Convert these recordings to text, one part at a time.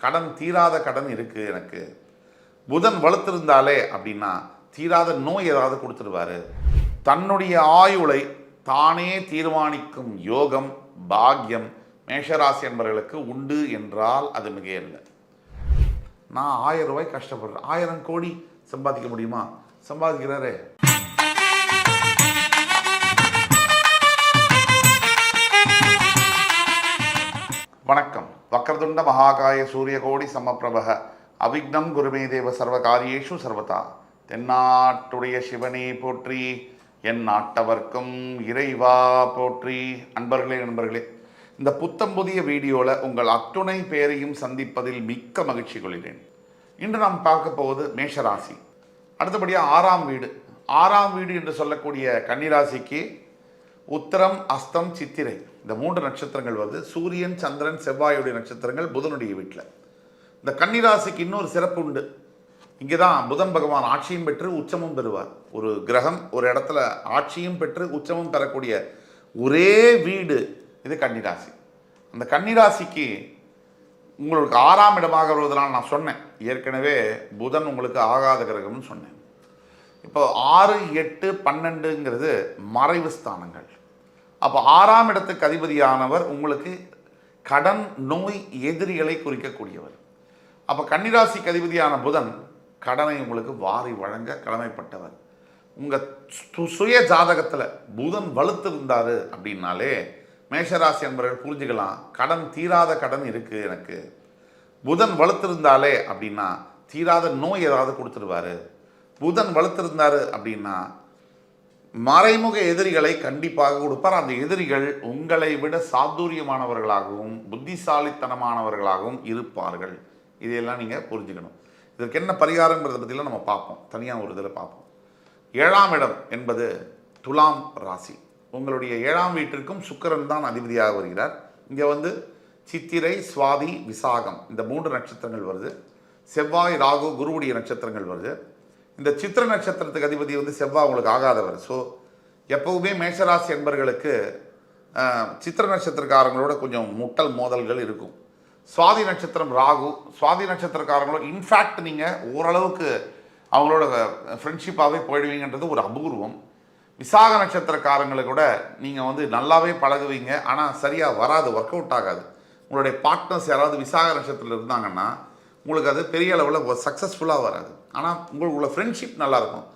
கடன் தீராத கடன் இருக்குது எனக்கு. புதன் வலுத்திருந்தாலே அப்படின்னா தீராத நோய் ஏதாவது கொடுத்துருவாரு. தன்னுடைய ஆயுளை தானே தீர்மானிக்கும் யோகம் பாக்கியம் மேஷராசி என்பவர்களுக்கு உண்டு என்றால் அது மிகையல்ல நான் ஆயிரம் ரூபாய் கஷ்டப்படுறேன். ஆயிரம் கோடி சம்பாதிக்க முடியுமா? சம்பாதிக்கிறாரே. வக்ரதுண்ட மகாகாய சூரியகோடி சமப்பிரபக. அவிக்னம் குருமே தேவ சர்வகாரியேஷு சர்வதா. தென்னாட்டுடைய சிவனே போற்றி என் நாட்டவர்க்கும் இறைவா போற்றி. அன்பர்களே நண்பர்களே இந்த புத்தம் புதிய வீடியோவில் உங்கள் அத்துணை பேரையும் சந்திப்பதில் மிக்க மகிழ்ச்சி கொள்கிறேன். இன்று நாம் பார்க்க போவது மேஷராசி. அடுத்தபடியாக ஆறாம் வீடு. ஆறாம் வீடு என்று சொல்லக்கூடிய கன்னிராசிக்கு உத்தரம் அஸ்தம் சித்திரை. இந்த மூன்று நட்சத்திரங்கள் வருது. சூரியன் சந்திரன் செவ்வாயுடைய நட்சத்திரங்கள் புதனுடைய வீட்டில் இந்த கன்னிராசிக்கு இன்னொரு சிறப்பு உண்டு. இங்கே தான் புதன் பகவான் ஆட்சியும் பெற்று உச்சமும் பெறுவார். ஒரு கிரகம் ஒரு இடத்துல ஆட்சியும் பெற்று உச்சமும் பெறக்கூடிய ஒரே வீடு இது கன்னிராசி. அந்த கன்னிராசிக்கு உங்களுக்கு ஆறாம் இடமாக வருவதனால் நான் சொன்னேன். ஏற்கனவே புதன் உங்களுக்கு ஆகாத கிரகம்னு சொன்னேன். இப்போ ஆறு எட்டு பன்னெண்டுங்கிறது மறைவு ஸ்தானங்கள். அப்போ ஆறாம் இடத்துக்கு அதிபதியானவர் உங்களுக்கு கடன் நோய் எதிரிகளை குறிக்கக்கூடியவர். அப்போ கன்னிராசிக்கு அதிபதியான புதன் கடனை உங்களுக்கு வாரி வழங்க கடமைப்பட்டவர். உங்கள் சுய ஜாதகத்தில் புதன் வலுத்து இருந்தார் அப்படின்னாலே மேஷராசி என்பவர்கள் புரிஞ்சுக்கலாம். கடன் தீராத கடன் இருக்குது எனக்கு. புதன் வலுத்திருந்தாலே அப்படின்னா தீராத நோய் ஏதாவது கொடுத்துருவாரு. புதன் வலுத்திருந்தாரு அப்படின்னா மறைமுக எதிரிகளை கண்டிப்பாக கொடுப்பார். அந்த எதிரிகள் உங்களை விட சாதுரியமானவர்களாகவும் புத்திசாலித்தனமானவர்களாகவும் இருப்பார்கள். இதையெல்லாம் நீங்கள் புரிஞ்சுக்கணும். இதற்கு என்ன பரிகாரங்கிறத பற்றிலாம் நம்ம பார்ப்போம். தனியாக ஒரு இதில் பார்ப்போம். ஏழாம் இடம் என்பது துலாம் ராசி. உங்களுடைய ஏழாம் வீட்டிற்கும் சுக்கரன் தான் அதிபதியாக வருகிறார். இங்கே வந்து சித்திரை சுவாதி விசாகம் இந்த மூன்று நட்சத்திரங்கள் வருது. செவ்வாய் ராகு குருவுடைய நட்சத்திரங்கள் வருது. இந்த சித்திர நட்சத்திரத்துக்கு அதிபதி வந்து செவ்வாய் உங்களுக்கு ஆகாதவர். ஸோ எப்பவுமே மேஷராசி என்பர்களுக்கு சித்திர நட்சத்திரக்காரங்களோட கொஞ்சம் முட்டல் மோதல்கள் இருக்கும். சுவாதி நட்சத்திரம் ராகு சுவாதி நட்சத்திரக்காரங்களோட இன்ஃபேக்ட் நீங்கள் ஓரளவுக்கு அவங்களோட ஃப்ரெண்ட்ஷிப்பாகவே போயிடுவீங்கன்றது ஒரு அபூர்வம். விசாக நட்சத்திரக்காரங்களை கூட நீங்கள் வந்து நல்லாவே பழகுவீங்க. ஆனால் சரியாக வராது ஒர்க் அவுட் ஆகாது. உங்களுடைய பார்ட்னர்ஸ் யாராவது விசாக நட்சத்திரத்தில் இருந்தாங்கன்னா உங்களுக்கு அது பெரிய அளவில் சக்ஸஸ்ஃபுல்லாக வராது. ஆனால் உங்களுக்குள்ள ஃப்ரெண்ட்ஷிப் நல்லாயிருக்கும்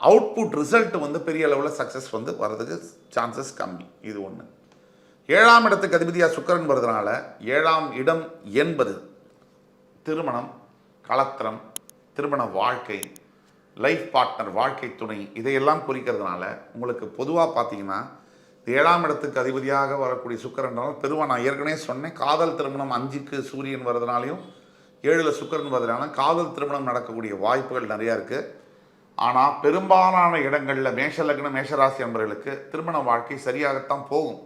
அவுட்புட் ரிசல்ட் வந்து பெரிய அளவில் சக்ஸஸ் வந்து வர்றதுக்கு சான்சஸ் கம்மி. இது ஒன்று ஏழாம் இடத்துக்கு அதிபதியாக சுக்கரன் வருதுனால ஏழாம் இடம் என்பது திருமணம் கலத்திரம் திருமண வாழ்க்கை லைஃப் பார்ட்னர் வாழ்க்கை துணை இதையெல்லாம் குறிக்கிறதுனால உங்களுக்கு பொதுவாக பார்த்தீங்கன்னா ஏழாம் இடத்துக்கு அதிபதியாக வரக்கூடிய சுக்கிரனால பெருவா நான் ஏற்கனவே சொன்னேன் காதல் திருமணம் அஞ்சுக்கு சூரியன் வர்றதுனாலையும் ஏழில் சுக்கிரன் வரதுனால காதல் திருமணம் நடக்கக்கூடிய வாய்ப்புகள் நிறையா இருக்குது ஆனால் பெரும்பாலான இடங்களில் மேஷ மேஷராசி என்பவர்களுக்கு திருமண வாழ்க்கை சரியாகத்தான் போகும்.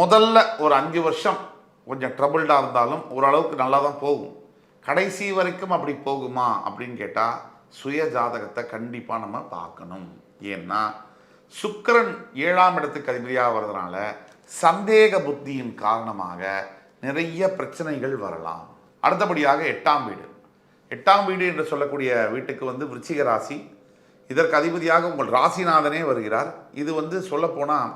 முதல்ல ஒரு அஞ்சு வருஷம் கொஞ்சம் ட்ரபிள்டாக இருந்தாலும் ஓரளவுக்கு நல்லா தான் போகும். கடைசி வரைக்கும் அப்படி போகுமா அப்படின்னு கேட்டால் சுய ஜாதகத்தை கண்டிப்பாக நம்ம பார்க்கணும். ஏன்னா சுக்கிரன் ஏழாம் இடத்துக்கு அதிபதியாக வர்றதுனால சந்தேக புத்தியின் காரணமாக நிறைய பிரச்சனைகள் வரலாம். அடுத்தபடியாக எட்டாம் வீடு. எட்டாம் வீடு என்று சொல்லக்கூடிய வீட்டுக்கு வந்து விருச்சிக ராசி. இதற்கு அதிபதியாக உங்கள் ராசிநாதனே வருகிறார். இது வந்து சொல்லப்போனால்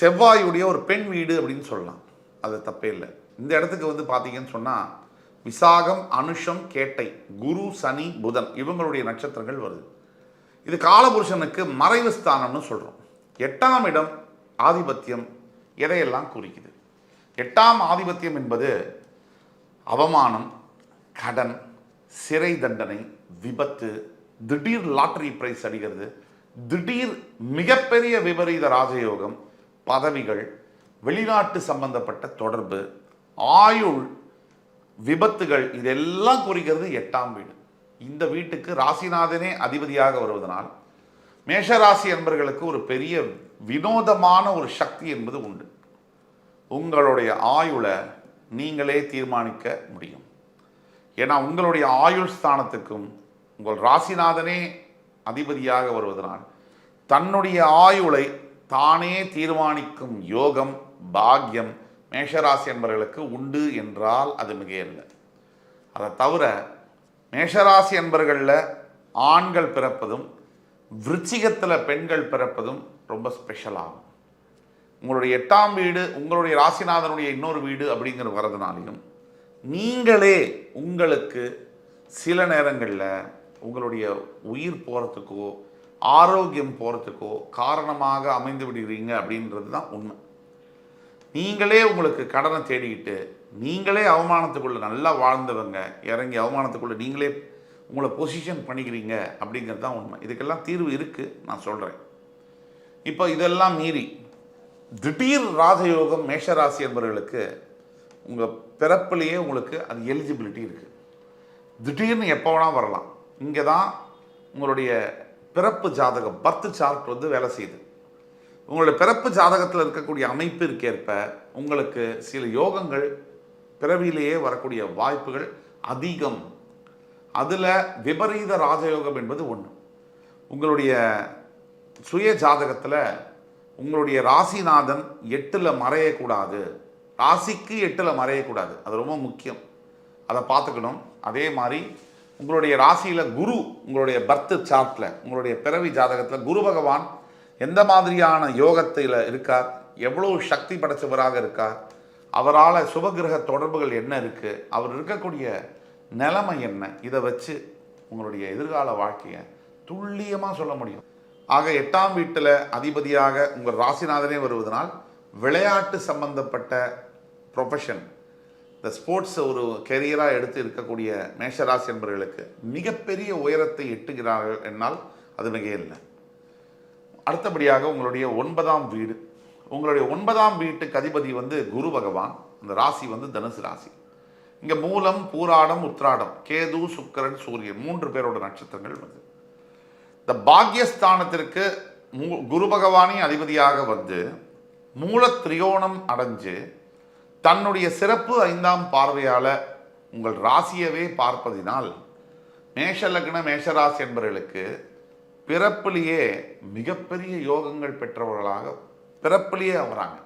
செவ்வாயுடைய ஒரு பெண் வீடு அப்படின்னு சொல்லலாம். அது தப்பே இல்லை. இந்த இடத்துக்கு வந்து பார்த்தீங்கன்னு சொன்னால் விசாகம் அனுஷம் கேட்டை குரு சனி புதன் இவங்களுடைய நட்சத்திரங்கள் வருது. இது காலபுருஷனுக்கு மறைவு ஸ்தானம்னு சொல்கிறோம் எட்டாம் இடம் ஆதிபத்தியம் எதையெல்லாம் குறிக்குது? எட்டாம் ஆதிபத்தியம் என்பது அவமானம் கடன் சிறை தண்டனை விபத்து திடீர் லாட்டரி பிரைஸ் அடிக்கிறது திடீர் மிகப்பெரிய விபரீத ராஜயோகம் பதவிகள் வெளிநாட்டு சம்பந்தப்பட்ட தொடர்பு ஆயுள் விபத்துகள் இதெல்லாம் குறிக்கிறது எட்டாம் வீடு. இந்த வீட்டுக்கு ராசிநாதனே அதிபதியாக வருவதனால் மேஷராசி என்பர்களுக்கு ஒரு பெரிய வினோதமான ஒரு சக்தி என்பது உண்டு. உங்களுடைய ஆயுளை நீங்களே தீர்மானிக்க முடியும். ஏன்னா உங்களுடைய ஆயுள் ஸ்தானத்துக்கும் உங்கள் ராசிநாதனே அதிபதியாக வருவதனால் தன்னுடைய ஆயுளை தானே தீர்மானிக்கும் யோகம் பாக்கியம் மேஷராசி என்பவர்களுக்கு உண்டு என்றால் அது மிகையல்ல அதை தவிர மேஷராசி என்பர்களில் ஆண்கள் பிறப்பதும் விருச்சிகத்தில் பெண்கள் பிறப்பதும் ரொம்ப ஸ்பெஷல் ஆகும். உங்களுடைய எட்டாம் வீடு உங்களுடைய ராசிநாதனுடைய இன்னொரு வீடு அப்படிங்கிற வரதுனாலையும் நீங்களே உங்களுக்கு சில நேரங்களில் உங்களுடைய உயிர் போகிறதுக்கோ ஆரோக்கியம் போகிறதுக்கோ காரணமாக அமைந்து விடுகிறீங்க அப்படின்றது தான் உண்மை. நீங்களே உங்களுக்கு கடனை தேடிக்கிட்டு நீங்களே அவமானத்துக்குள்ளே நல்லா வாழ்ந்தவங்க இறங்கி அவமானத்துக்குள்ளே நீங்களே உங்களை பொசிஷன் பண்ணிக்கிறீங்க அப்படிங்கிறது தான் உண்மை. இதுக்கெல்லாம் தீர்வு இருக்குது நான் சொல்கிறேன் இப்போ இதெல்லாம் மீறி திடீர் ராஜயோகம் மேஷராசி என்பவர்களுக்கு உங்கள் பிறப்பிலேயே உங்களுக்கு அது எலிஜிபிலிட்டி இருக்குது திடீர்னு எப்போ வேணால் வரலாம். இங்கே தான் உங்களுடைய பிறப்பு ஜாதகம் பர்த் சார்ட் வந்து வேலை செய்யுது. உங்களுடைய பிறப்பு ஜாதகத்தில் இருக்கக்கூடிய அமைப்பிற்கேற்ப உங்களுக்கு சில யோகங்கள் பிறவியிலேயே வரக்கூடிய வாய்ப்புகள் அதிகம். அதில் விபரீத ராஜயோகம் என்பது ஒன்று உங்களுடைய சுய ஜாதகத்தில் உங்களுடைய ராசிநாதன் எட்டில் மறையக்கூடாது. ராசிக்கு எட்டில் மறையக்கூடாது. அது ரொம்ப முக்கியம். அதை பார்த்துக்கணும். அதே மாதிரி உங்களுடைய ராசியில் குரு உங்களுடைய பர்த் சார்ட்டில் உங்களுடைய பிறவி ஜாதகத்தில் குரு பகவான் எந்த மாதிரியான யோகத்தில் இருக்கார்? எவ்வளோ சக்தி படைச்சவராக இருக்கார்? அவரால் சுபகிரக தொடர்புகள் என்ன இருக்குது அவர் இருக்கக்கூடிய நிலைமை என்ன? இதை வச்சு உங்களுடைய எதிர்கால வாழ்க்கையை துல்லியமாக சொல்ல முடியும். ஆக எட்டாம் வீட்டில் அதிபதியாக உங்கள் ராசிநாதனே வருவதனால் விளையாட்டு சம்பந்தப்பட்ட ப்ரொஃபஷன் இந்த ஸ்போர்ட்ஸ் ஒரு கெரியராக எடுத்து இருக்கக்கூடிய மேஷராசி என்பவர்களுக்கு மிகப்பெரிய உயரத்தை எட்டுகிறார்கள் என்னால் அது மிகையில்லை. அடுத்தபடியாக உங்களுடைய ஒன்பதாம் வீடு உங்களுடைய ஒன்பதாம் வீட்டுக்கு அதிபதி வந்து குரு பகவான் அந்த ராசி வந்து தனுசு ராசி. இங்கே மூலம் பூராடம் உத்ராடம் கேது சுக்கரன் சூரியன் மூன்று பேரோட நட்சத்திரங்கள் வந்து இந்த பாக்யஸ்தானத்திற்கு மூ குரு பகவானே அதிபதியாக வந்து மூல திரியோணம் அடைஞ்சு தன்னுடைய சிறப்பு ஐந்தாம் பார்வையால் உங்கள் ராசியவே பார்ப்பதினால் மேஷ லக்ன மேஷராசி என்பவர்களுக்கு பிறப்பிலேயே மிகப்பெரிய யோகங்கள் பெற்றவர்களாக பிறப்பிலேயே வராங்க.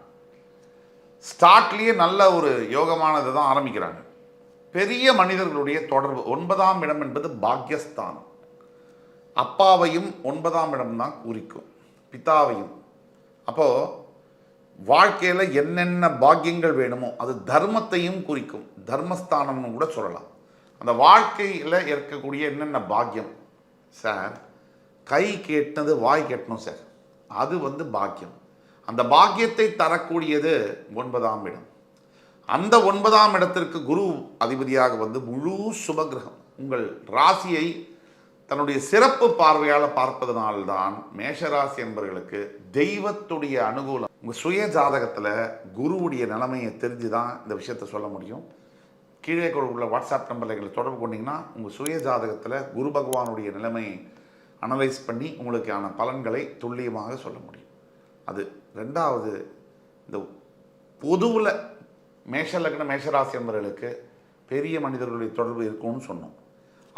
ஸ்டார்ட்லேயே நல்ல ஒரு யோகமானது தான் ஆரம்பிக்கிறாங்க. பெரிய மனிதர்களுடைய தொடர்பு ஒன்பதாம் இடம் என்பது பாக்யஸ்தானம். அப்பாவையும் ஒன்பதாம் இடம் தான் குறிக்கும். பிதாவையும். அப்போது வாழ்க்கையில் என்னென்ன பாக்கியங்கள் வேணுமோ அது தர்மத்தையும் குறிக்கும். தர்மஸ்தானம்னு கூட சொல்லலாம். அந்த வாழ்க்கையில் இருக்கக்கூடிய என்னென்ன பாக்கியம்? சார் கை கேட்டது வாய் கேட்டணும் சார். அது வந்து பாக்கியம். அந்த பாக்கியத்தை தரக்கூடியது ஒன்பதாம் இடம். அந்த ஒன்பதாம் இடத்திற்கு குரு அதிபதியாக வந்து முழு சுபகிரகம் உங்கள் ராசியை தன்னுடைய சிறப்பு பார்வையால் பார்ப்பதனால்தான் மேஷராசி என்பவர்களுக்கு தெய்வத்துடைய அனுகூலம். உங்கள் சுய ஜாதகத்தில் குருவுடைய நிலைமையை தெரிஞ்சு தான் இந்த விஷயத்தை சொல்ல முடியும். கீழே உள்ள வாட்ஸ்அப் நம்பரில் எங்களை தொடர்பு கொண்டிங்கன்னா உங்கள் சுய ஜாதகத்தில் குரு பகவானுடைய நிலைமையை அனலைஸ் பண்ணி உங்களுக்கான பலன்களை துல்லியமாக சொல்ல முடியும். அது ரெண்டாவது இந்த பொதுவில் மேஷ லக்ன மேஷராசி என்பவர்களுக்கு பெரிய மனிதர்களுடைய தொடர்பு இருக்கும்னு சொன்னோம்.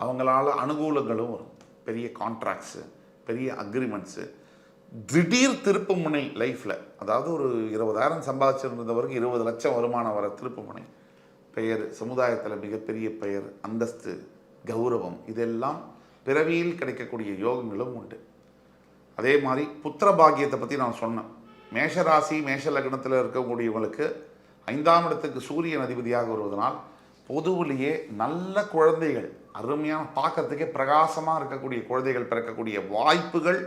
அவங்களால அனுகூலங்களும் வரும். பெரிய கான்ட்ராக்ட்ஸு பெரிய அக்ரிமெண்ட்ஸு திடீர் திருப்பு முனை லைஃப்பில் அதாவது ஒரு இருபதாயிரம் சம்பாதிச்சிருந்தவருக்கு இருபது லட்சம் வருமானம் வர திருப்பு முனை பெயர் சமுதாயத்தில் மிகப்பெரிய பெயர் அந்தஸ்து கௌரவம் இதெல்லாம் பிறவியில் கிடைக்கக்கூடிய யோகங்களும் உண்டு. அதே மாதிரி புத்திர பாக்கியத்தை பற்றி நான் சொன்னேன். மேஷராசி மேஷ லக்னத்தில் இருக்கக்கூடியவங்களுக்கு ஐந்தாம் இடத்துக்கு சூரியன் அதிபதியாக வருவதனால் பொதுவிலேயே நல்ல குழந்தைகள் அருமையான பார்க்கறதுக்கே பிரகாசமாக இருக்கக்கூடிய குழந்தைகள் பிறக்கக்கூடிய வாய்ப்புகள்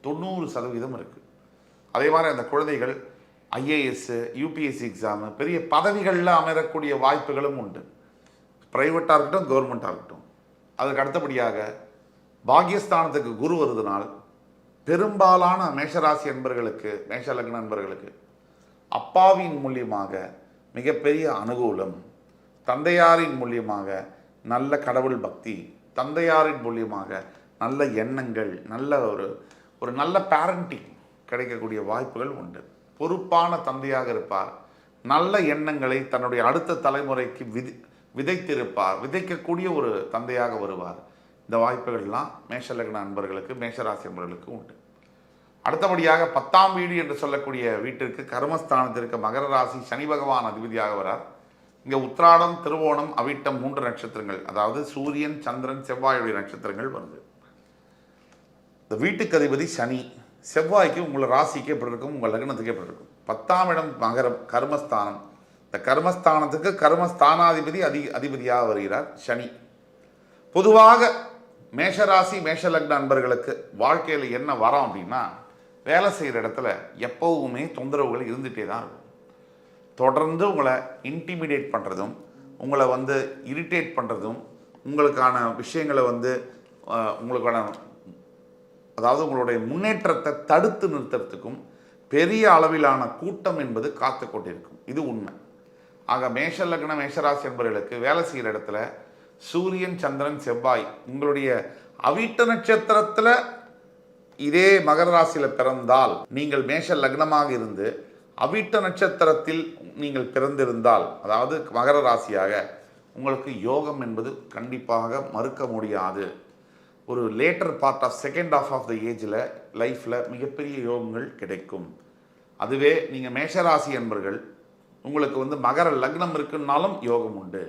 தொண்ணூறு சதவீதம் இருக்குது அதே மாதிரி அந்த குழந்தைகள் ஐஏஎஸ்ஸு யூபிஎஸ்சி எக்ஸாமு பெரிய பதவிகளில் அமரக்கூடிய வாய்ப்புகளும் உண்டு. ப்ரைவேட்டாக இருக்கட்டும் கவர்மெண்ட்டாக இருக்கட்டும். அதுக்கு அடுத்தபடியாக பாக்கியஸ்தானத்துக்கு குரு வருதுனால் பெரும்பாலான மேஷராசி நண்பர்களுக்கு மேஷலக்ன நண்பர்களுக்கு அப்பாவின் மூலியமாக மிகப்பெரிய அனுகூலம் தந்தையாரின் மூலியமாக நல்ல கடவுள் பக்தி தந்தையாரின் மூலியமாக நல்ல எண்ணங்கள் நல்ல ஒரு ஒரு நல்ல பேரண்டிங் கிடைக்கக்கூடிய வாய்ப்புகள் உண்டு. பொறுப்பான தந்தையாக இருப்பார். நல்ல எண்ணங்களை தன்னுடைய அடுத்த தலைமுறைக்கு விதி விதைத்திருப்பார். விதைக்கக்கூடிய ஒரு தந்தையாக வருவார். இந்த வாய்ப்புகள்லாம் மேஷலக்ன அன்பர்களுக்கு மேஷராசி அன்பர்களுக்கு உண்டு. அடுத்தபடியாக பத்தாம் வீடு என்று சொல்லக்கூடிய வீட்டிற்கு கர்மஸ்தானத்திற்கு மகர ராசி சனி பகவான் அதிபதியாக வரார். இங்கே உத்ராடம் திருவோணம் அவிட்டம் மூன்று நட்சத்திரங்கள். அதாவது சூரியன் சந்திரன் செவ்வாயுடைய நட்சத்திரங்கள் வருது. இந்த வீட்டுக்கு அதிபதி சனி. செவ்வாய்க்கு உங்களை ராசிக்கு எப்படி இருக்கும்? உங்கள் லக்னத்துக்கு எப்படி இருக்கும்? பத்தாம் இடம் மகரம் கர்மஸ்தானம். இந்த கர்மஸ்தானத்துக்கு கர்மஸ்தானாதிபதி அதி அதிபதியாக வருகிறார் சனி. பொதுவாக மேஷராசி மேஷலக்ன அன்பர்களுக்கு வாழ்க்கையில் என்ன வரோம் அப்படின்னா வேலை செய்கிற இடத்துல எப்போவுமே தொந்தரவுகள் இருந்துகிட்டே தான் இருக்கும். தொடர்ந்து உங்களை இன்டிமிடேட் பண்ணுறதும் உங்களை வந்து இரிட்டேட் பண்ணுறதும் உங்களுக்கான விஷயங்களை வந்து உங்களுக்கான அதாவது உங்களுடைய முன்னேற்றத்தை தடுத்து நிறுத்துறதுக்கும் பெரிய அளவிலான கூட்டம் என்பது காத்து கொண்டிருக்கும். இது உண்மை. ஆக மேஷ லக்ன மேஷராசி என்பவர்களுக்கு வேலை செய்கிற இடத்துல சூரியன் சந்திரன் செவ்வாய் உங்களுடைய அவிட்ட நட்சத்திரத்தில் இதே மகர ராசியில் பிறந்தால் நீங்கள் மேஷ லக்னமாக இருந்து அவிட்ட நட்சத்திரத்தில் நீங்கள் பிறந்திருந்தால் அதாவது மகர ராசியாக உங்களுக்கு யோகம் என்பது கண்டிப்பாக மறுக்க முடியாது. ஒரு later part of second half of the ஏஜில் லைஃப்பில் மிகப்பெரிய யோகங்கள் கிடைக்கும். அதுவே நீங்கள் மேஷராசி என்பர்கள் உங்களுக்கு வந்து மகர லக்னம் இருக்குன்னாலும் யோகம் உண்டு.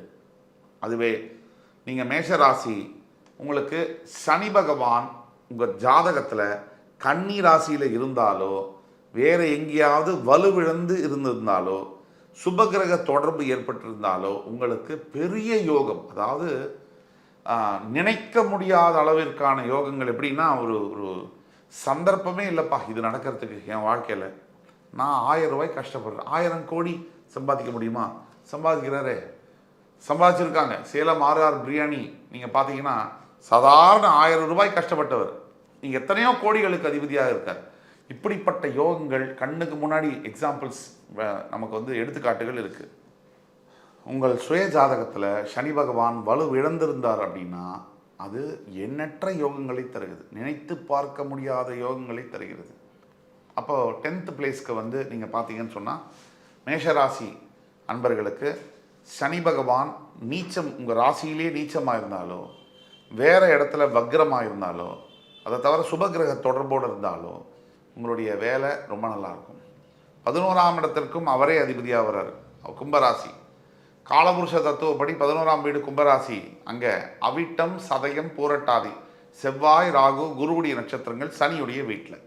அதுவே நீங்கள் மேஷராசி உங்களுக்கு சனி பகவான் உங்கள் ஜாதகத்தில் கன்னி ராசியில் இருந்தாலோ வேறு எங்கேயாவது வலுவிழந்து இருந்திருந்தாலோ சுபகிரக தொடர்பு ஏற்பட்டிருந்தாலோ உங்களுக்கு பெரிய யோகம் அதாவது நினைக்க முடியாத அளவிற்கான யோகங்கள் எப்படின்னா ஒரு ஒரு சந்தர்ப்பமே இல்லைப்பா இது நடக்கிறதுக்கு என் வாழ்க்கையில். நான் ஆயிரம் ரூபாய் கஷ்டப்படுறேன். ஆயிரம் கோடி சம்பாதிக்க முடியுமா? சம்பாதிக்கிறாரே. சம்பாதிச்சிருக்காங்க. சேலம் ஆர்ஆர் பிரியாணி நீங்கள் பார்த்தீங்கன்னா சாதாரண ஆயிரம் ரூபாய் கஷ்டப்பட்டவர். நீங்கள் எத்தனையோ கோடிகளுக்கு அதிபதியாக இருக்கார். இப்படிப்பட்ட யோகங்கள் கண்ணுக்கு முன்னாடி எக்ஸாம்பிள்ஸ் நமக்கு வந்து எடுத்துக்காட்டுகள் இருக்குது உங்கள் சுய ஜாதகத்தில் சனி பகவான் வலு இழந்திருந்தார் அப்படின்னா அது எண்ணற்ற யோகங்களை தருகிறது. நினைத்து பார்க்க முடியாத யோகங்களை தருகிறது. அப்போது டென்த்து பிளேஸ்க்கு வந்து நீங்கள் பார்த்தீங்கன்னு சொன்னால் மேஷராசி அன்பர்களுக்கு சனி பகவான் நீச்சம் உங்கள் ராசியிலே நீச்சமாக இருந்தாலோ வேறு இடத்துல வக்ரமாக இருந்தாலோ அதை தவிர சுபகிரக தொடர்போடு இருந்தாலோ உங்களுடைய வேலை ரொம்ப நல்லா இருக்கும் பதினோராம் இடத்திற்கும் அவரே அதிபதியாக வர்றார். கும்பராசி. காலபுருஷ தத்துவப்படி பதினோராம் வீடு கும்பராசி. அங்கே அவிட்டம் சதயம் பூரட்டாதி செவ்வாய் ராகு குருவுடைய நட்சத்திரங்கள் சனியுடைய வீட்டில்.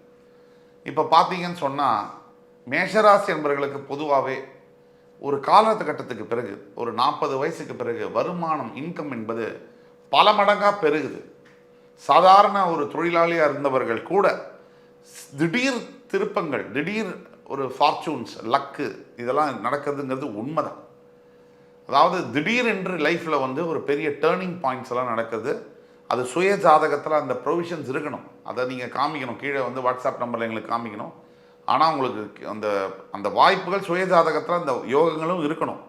இப்போ பார்த்தீங்கன்னு சொன்னால் மேஷராசி என்பவர்களுக்கு பொதுவாகவே ஒரு காலகட்டத்துக்கு பிறகு ஒரு நாற்பது வயசுக்கு பிறகு வருமானம் இன்கம் என்பது பல மடங்காக பெருகுது. சாதாரண ஒரு தொழிலாளியாக இருந்தவர்கள் கூட திடீர் திருப்பங்கள் திடீர் ஒரு ஃபார்ச்சூன்ஸ் லக்கு இதெல்லாம் நடக்குதுங்கிறது உண்மைதான். அதாவது திடீர் என்று லைஃப்பில் வந்து ஒரு பெரிய டேர்னிங் பாயிண்ட்ஸ் எல்லாம் நடக்குது. அது சுய ஜாதகத்தில் அந்த ப்ரொவிஷன்ஸ் இருக்கணும். அதை நீங்கள் காமிக்கணும். கீழே வந்து வாட்ஸ்அப் நம்பரில் எங்களுக்கு காமிக்கணும். ஆனால் உங்களுக்கு அந்த அந்த வாய்ப்புகள் சுய ஜாதகத்தில் அந்த யோகங்களும் இருக்கணும்.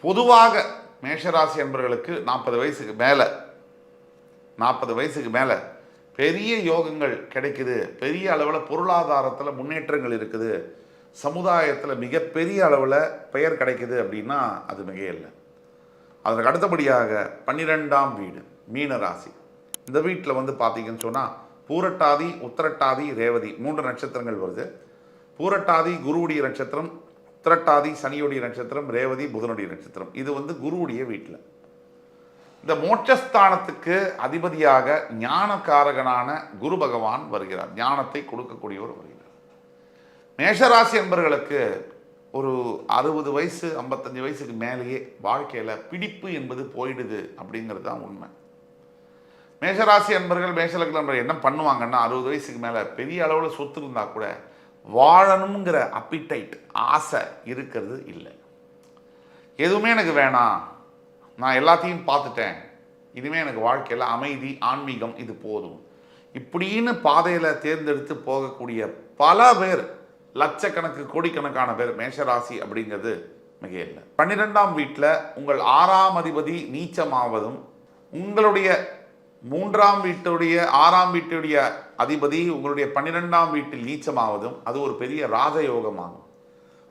பொதுவாக மேஷராசி என்பவர்களுக்கு நாற்பது வயசுக்கு மேலே நாற்பது வயசுக்கு மேலே பெரிய யோகங்கள் கிடைக்குது. பெரிய அளவில் பொருளாதாரத்தில் முன்னேற்றங்கள் இருக்குது. சமுதாயத்தில் மிகப்பெரிய அளவில் பெயர் கிடைக்குது அப்படின்னா அது மிக இல்லை அதற்கு அடுத்தபடியாக பன்னிரெண்டாம் வீடு மீன ராசி. இந்த வீட்டில் வந்து பார்த்தீங்கன்னு சொன்னால் பூரட்டாதி உத்திரட்டாதி ரேவதி மூன்று நட்சத்திரங்கள் வருது. பூரட்டாதி குருவுடைய நட்சத்திரம் உத்திரட்டாதி சனியுடைய நட்சத்திரம் ரேவதி புதனுடைய நட்சத்திரம். இது வந்து குருவுடைய வீட்டில் இந்த மோட்சஸ்தானத்துக்கு அதிபதியாக ஞானகாரகனான குரு பகவான் வருகிறார். ஞானத்தை கொடுக்கக்கூடியவர் வருகிறார். மேஷராசி என்பர்களுக்கு ஒரு அறுபது வயசு ஐம்பத்தஞ்சு வயசுக்கு மேலேயே வாழ்க்கையில் பிடிப்பு என்பது போயிடுது அப்படிங்கிறது தான் உண்மை. மேஷராசி என்பர்கள் மேஷலக்கில் என்ன பண்ணுவாங்கன்னா அறுபது வயசுக்கு மேலே பெரிய அளவில் சொத்து இருந்தால் கூட வாழணுங்கிற அப்பிடைட் ஆசை இருக்கிறது இல்லை. எதுவுமே எனக்கு வேணாம். நான் எல்லாத்தையும் பார்த்துட்டேன். இனிமேல் எனக்கு வாழ்க்கையில் அமைதி ஆன்மீகம் இது போதும். இப்படின்னு பாதையில் தேர்ந்தெடுத்து போகக்கூடிய பல பேர் லட்சக்கணக்கு கோடிக்கணக்கான பேர் மேஷராசி அப்படிங்கிறது மிக இல்லை. பன்னிரெண்டாம் வீட்டில் உங்கள் ஆறாம் அதிபதி நீச்சமாவதும் உங்களுடைய மூன்றாம் வீட்டுடைய ஆறாம் வீட்டுடைய அதிபதி உங்களுடைய பன்னிரெண்டாம் வீட்டில் நீச்சமாவதும் அது ஒரு பெரிய ராஜயோகமாகும்.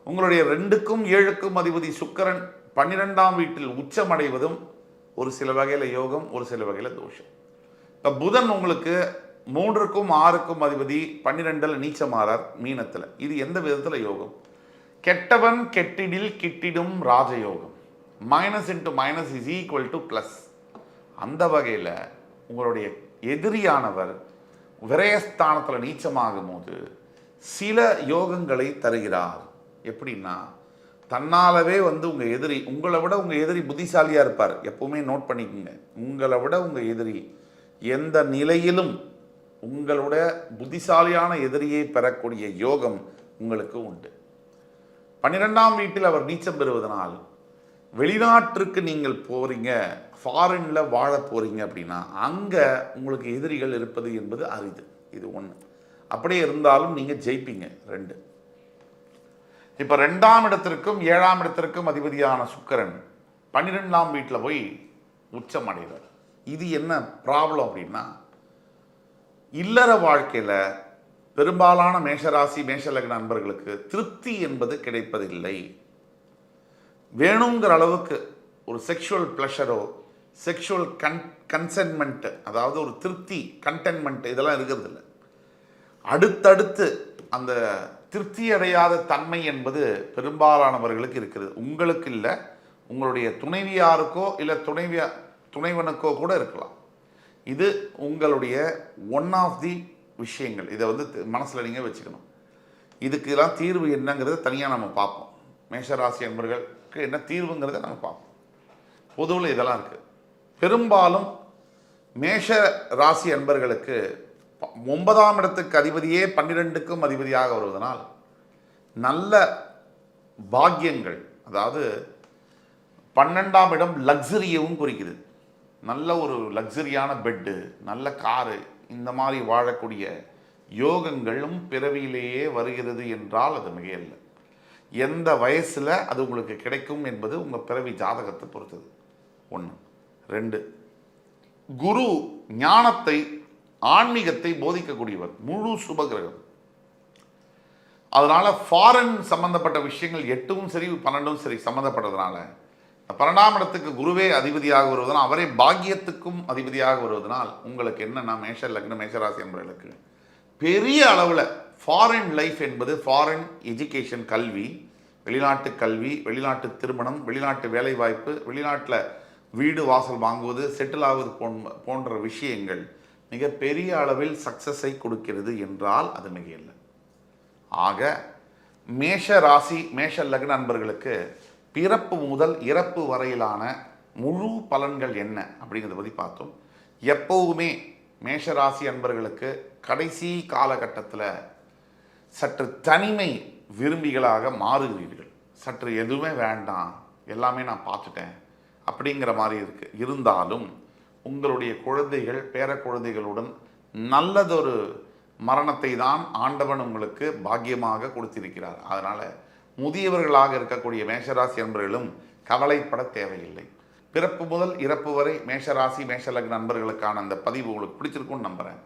உங்களுடைய ரெண்டுக்கும் ஏழுக்கும் அதிபதி சுக்கிரன் பன்னிரெண்டாம் வீட்டில் உச்சமடைவதும் ஒரு சில வகையில் யோகம் ஒரு சில வகையில் தோஷம். இப்போ புதன் உங்களுக்கு மூன்றுக்கும் ஆறுக்கும் அதிபதி பன்னிரெண்டில் நீச்சமாறார் மீனத்தில். இது எந்த விதத்தில் யோகம்? கெட்டவன் கெட்டிடில் கிட்டிடும் ராஜயோகம். Minus into minus is equal to plus அந்த வகையில் உங்களுடைய எதிரியானவர் விரயஸ்தானத்தில் நீச்சமாகும் போது சில யோகங்களை தருகிறார். எப்படின்னா தன்னாலவே வந்து உங்கள் எதிரி உங்களை விட உங்கள் எதிரி புத்திசாலியாக இருப்பார். எப்பவுமே நோட் பண்ணிக்கோங்க. உங்களை விட உங்கள் எதிரி எந்த நிலையிலும் உங்களுடைய புத்திசாலியான எதிரியை பெறக்கூடிய யோகம் உங்களுக்கு உண்டு. பன்னிரெண்டாம் வீட்டில் அவர் நீச்சம் பெறுவதனால் வெளிநாட்டிற்கு நீங்கள் போகிறீங்க ஃபாரினில் வாழ போறீங்க அப்படின்னா அங்கே உங்களுக்கு எதிரிகள் இருப்பது என்பது அரிது. இது ஒன்று அப்படியே இருந்தாலும் நீங்கள் ஜெயிப்பீங்க. ரெண்டு. இப்போ ரெண்டாம் இடத்திற்கும் ஏழாம் இடத்திற்கும் அதிபதியான சுக்கரன் பன்னிரெண்டாம் வீட்டில் போய் உச்சம் அடைகிறார். இது என்ன ப்ராப்ளம் அப்படின்னா இல்லற வாழ்க்கையில் பெரும்பாலான மேஷராசி மேஷலக நண்பர்களுக்கு திருப்தி என்பது கிடைப்பதில்லை. வேணுங்கிற அளவுக்கு ஒரு செக்ஷுவல் ப்ளஷரோ செக்ஷுவல் கன் கன்சென்மெண்ட்டு அதாவது ஒரு திருப்தி கண்டென்மெண்ட் இதெல்லாம் இருக்கிறது இல்லை அடுத்தடுத்து அந்த திருப்தி அடையாத தன்மை என்பது பெரும்பாலானவர்களுக்கு இருக்கிறது உங்களுக்கு இல்லை உங்களுடைய துணைவியாருக்கோ இல்லை துணைவியா துணைவனுக்கோ கூட இருக்கலாம். இது உங்களுடைய ஒன் ஆஃப் தி விஷயங்கள். இதை வந்து மனசில் நீங்கள் வச்சுக்கணும். இதுக்கெல்லாம் தீர்வு என்னங்கிறத தனியாக நம்ம பார்ப்போம். மேஷராசி என்பர்களுக்கு என்ன தீர்வுங்கிறத நம்ம பார்ப்போம். பொதுவில் இதெல்லாம் இருக்குது பெரும்பாலும் மேஷ ராசி அன்பர்களுக்கு ஒன்பதாம் இடத்துக்கு அதிபதியே பன்னிரெண்டுக்கும் அதிபதியாக வருவதனால் நல்ல பாக்கியங்கள் அதாவது பன்னெண்டாம் இடம் லக்ஸரியவும் குறிக்குது நல்ல ஒரு லக்ஸரியான பெட்டு நல்ல காரு இந்த மாதிரி வாழக்கூடிய யோகங்களும் பிறவியிலேயே வருகிறது என்றால் அது மிகையல்ல. எந்த வயசில் அது உங்களுக்கு கிடைக்கும் என்பது உங்கள் பிறவி ஜாதகத்தை பொறுத்தது. ஒன்று ரெண்டு. குரு ஞானத்தை ஆன்மீகத்தை போதிக்கக்கூடியவர் முழு சுபகிரகம். அதனால ஃபாரின் சம்பந்தப்பட்ட விஷயங்கள் எட்டும் சரி பன்னெண்டும் சரி சம்மந்தப்பட்டதுனால பன்னெண்டாம் இடத்துக்கு குருவே அதிபதியாக வருவதனால் அவரே பாக்கியத்துக்கும் அதிபதியாக வருவதனால் உங்களுக்கு என்னன்னா மேஷ லக்ன மேஷராசி என்பவர்களுக்கு பெரிய அளவில் ஃபாரின் லைஃப் என்பது ஃபாரின் எஜுகேஷன் கல்வி வெளிநாட்டு கல்வி வெளிநாட்டு திருமணம் வெளிநாட்டு வேலைவாய்ப்பு வெளிநாட்டில் வீடு வாசல் வாங்குவது செட்டில் ஆகுவது போன் போன்ற விஷயங்கள் மிக பெரிய அளவில் சக்சஸை கொடுக்கிறது என்றால் அது மிகையில்லை. ஆக மேஷ ராசி மேஷ லக்ன நண்பர்களுக்கு பிறப்பு முதல் இறப்பு வரையிலான முழு பலன்கள் என்ன அப்படிங்கிறத பற்றி பார்த்தோம். எப்போவுமே மேஷ ராசி அன்பர்களுக்கு கடைசி காலகட்டத்தில் சற்று தனிமை விரும்பிகளாக மாறுகிறீர்கள். சற்று எதுவுமே வேண்டாம் எல்லாமே நான் பார்த்துட்டேன் அப்படிங்கிற மாதிரி இருக்கு. இருந்தாலும் உங்களுடைய குழந்தைகள் பேர குழந்தைகளுடன் நல்லதொரு மரணத்தை தான் ஆண்டவன் உங்களுக்கு பாக்கியமாக கொடுத்திருக்கிறார். அதனால் முதியவர்களாக இருக்கக்கூடிய மேஷராசி நண்பர்களும் கவலைப்பட தேவையில்லை. பிறப்பு முதல் இறப்பு வரை மேஷராசி மேஷலக் நண்பர்களுக்கான அந்த பதிவு உங்களுக்கு பிடிச்சிருக்கும்னு நம்புகிறேன்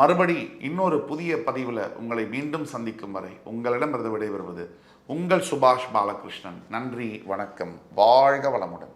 மறுபடி இன்னொரு புதிய பதிவில் உங்களை மீண்டும் சந்திக்கும் வரை உங்களிடமிருந்து விடைபெறுவது உங்கள் சுபாஷ் பாலகிருஷ்ணன். நன்றி வணக்கம். வாழ்க வளமுடன்.